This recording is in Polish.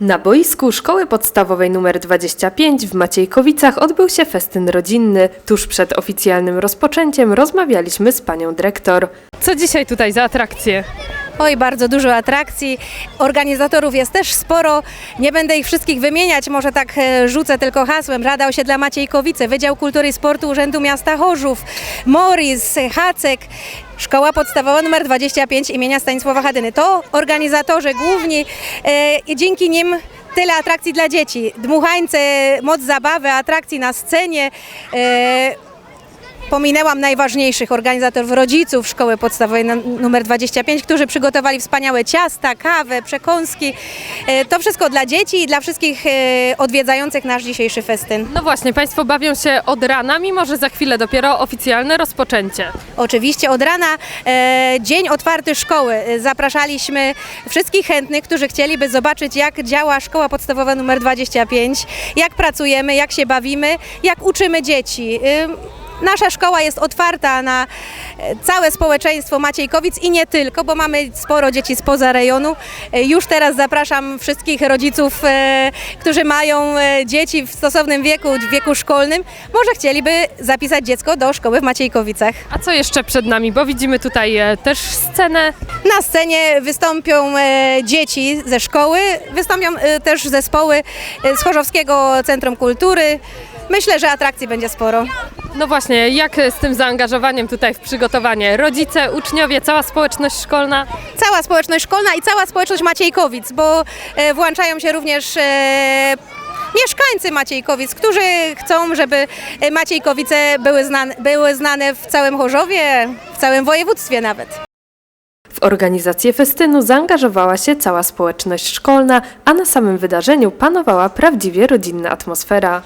Na boisku Szkoły Podstawowej nr 25 w Maciejkowicach odbył się festyn rodzinny. Tuż przed oficjalnym rozpoczęciem rozmawialiśmy z panią dyrektor. Co dzisiaj tutaj za atrakcje? Oj, bardzo dużo atrakcji. Organizatorów jest też sporo. Nie będę ich wszystkich wymieniać, może tak e, rzucę tylko hasłem. Rada Osiedla Maciejkowice, Wydział Kultury i Sportu Urzędu Miasta Chorzów, Morris, Hacek, Szkoła Podstawowa nr 25 imienia Stanisława Hadyny. To organizatorzy główni e, i dzięki nim tyle atrakcji dla dzieci. Dmuchańce, moc zabawy, atrakcji na scenie. Pominęłam najważniejszych organizatorów, rodziców Szkoły Podstawowej nr 25, którzy przygotowali wspaniałe ciasta, kawę, przekąski. E, To wszystko dla dzieci i dla wszystkich e, odwiedzających nasz dzisiejszy festyn. No właśnie, państwo bawią się od rana, mimo że za chwilę dopiero oficjalne rozpoczęcie. Oczywiście od rana e, dzień otwarty szkoły. Zapraszaliśmy wszystkich chętnych, którzy chcieliby zobaczyć jak działa Szkoła Podstawowa nr 25, jak pracujemy, jak się bawimy, jak uczymy dzieci. Nasza szkoła jest otwarta na e, całe społeczeństwo Maciejkowic i nie tylko, bo mamy sporo dzieci spoza rejonu. E, Już teraz zapraszam wszystkich rodziców, e, którzy mają dzieci w stosownym wieku, w wieku szkolnym, może chcieliby zapisać dziecko do szkoły w Maciejkowicach. A co jeszcze przed nami? Bo widzimy tutaj też scenę. Na scenie wystąpią dzieci ze szkoły, wystąpią też zespoły z Chorzowskiego Centrum Kultury. Myślę, że atrakcji będzie sporo. No właśnie, jak z tym zaangażowaniem tutaj w przygotowanie? Rodzice, uczniowie, cała społeczność szkolna? Cała społeczność szkolna i cała społeczność Maciejkowic, bo e, włączają się również e, mieszkańcy Maciejkowic, którzy chcą, żeby e, Maciejkowice były znane, były znane w całym Chorzowie, w całym województwie nawet. W organizację festynu zaangażowała się cała społeczność szkolna, a na samym wydarzeniu panowała prawdziwie rodzinna atmosfera.